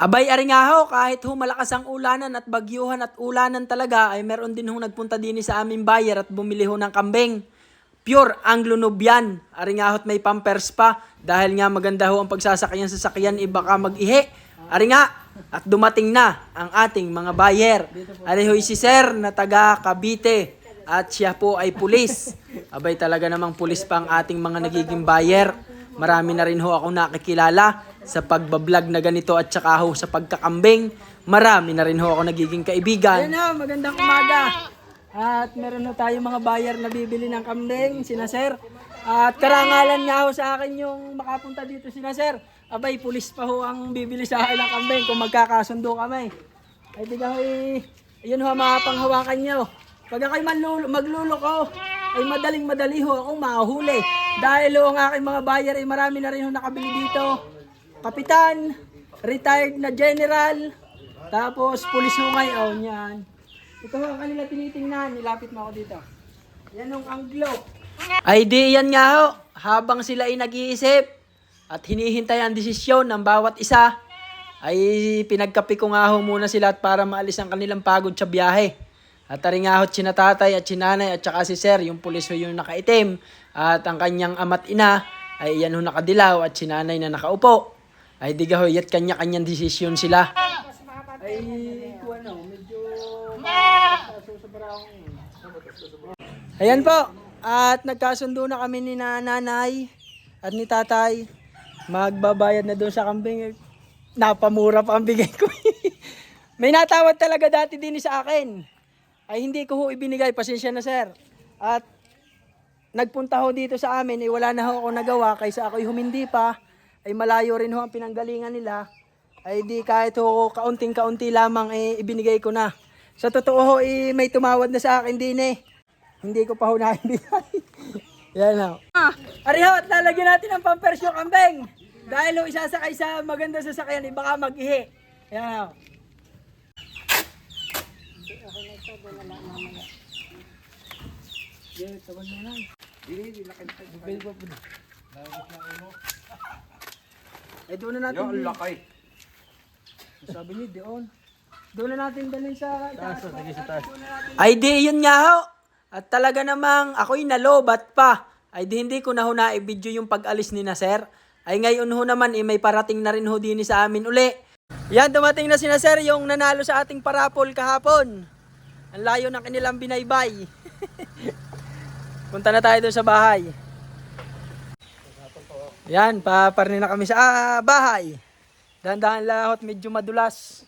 Abay ari kahit ho malakas ang ulanan at bagyuhan at ulanan talaga, ay meron din ho nagpunta din sa aming buyer at bumili ho ng kambing. Pure Anglo Nubian. Ari may pampers pa. Dahil nga maganda ho ang pagsasakyan sa sakyan, iba ka mag-ihi. Ari at dumating na ang ating mga buyer. Ari ho si Sir na taga Cavite. At siya po ay pulis. Abay talaga namang pulis pa ang ating mga nagiging buyer. Marami na rin ho ako nakikilala sa pagbablog na ganito at saka ho sa pagkakambing. Marami na rin ho ako nagiging kaibigan. Ayun ho, magandang umaga. At meron na tayong mga buyer na bibili ng kambing, sina sir. At karangalan nga ho sa akin yung makapunta dito sina sir. Abay, pulis pa ho ang bibili sa akin ng kambing kung magkakasundo kami. Ay di ka ho eh, ayun ho ang mga panghawakan nyo. Pag ako'y magluloko, ay madaling madali ho akong mahuli. Dahil ho ang aking mga buyer ay marami na rin ho nakabili dito. Kapitan, retired na general, tapos pulis ho ngayon yan. Ito ang kanila tinitingnan, nilapit mo ako dito. Yan ang anglo. Ay di yan nga ho, habang sila ay nag-iisip at hinihintay ang desisyon ng bawat isa, ay pinagkapi ko nga ho muna sila at para maalis ang kanilang pagod sa biyahe. At tari nga ho sina tatay at sinanay at saka si sir, yung pulis ho yung nakaitim at ang kanyang ama't ina ay yan ho nakadilaw at sinanay na nakaupo. Ay di ga ho, yat kanya-kanyang desisyon sila. Ay, kung ano, medyo Ayan po. At nagkasundo na kami ni nanay at ni tatay. Magbabayad na doon sa kambing. Napamura pa ang bigay ko. May natawad talaga dati din sa akin. Ay hindi ko ho ibinigay. Pasensya na sir. At nagpunta ho dito sa amin. Eh, wala na ho ako nagawa. Kaysa ako'y humindi pa. Ay malayo rin ho ang pinanggalingan nila. Ay di kahit ho kaunting-kaunti lamang eh, ibinigay ko na. Sa totoo ho, eh, may tumawad na sa akin din eh. Hindi ko pa ho naibigay. Yan ho. Ah, ari ho, at lalagyan natin ng pampers yung kambing. Dahil ho, isasakay sa maganda sasakyan, eh, baka mag-ihi. Yan ho. Yeah, tawan mo na. Eh, doon na natin. Yung lakay. Sabi niya, doon. Doon na natin dalhin sa taas. Ay di, yun nga ho. At talaga namang ako'y nalobat pa. Ay di hindi ko na ho na-video yung pag-alis ni na sir. Ay ngayon ho naman, eh, may parating na rin ho din sa amin uli. Yan, dumating na si na sir yung nanalo sa ating parapol kahapon. Ang layo ng kanilang binaybay. Punta na tayo doon sa bahay. Yan, paparni na kami sa ah, bahay. Dahan-dahan lahot, medyo madulas.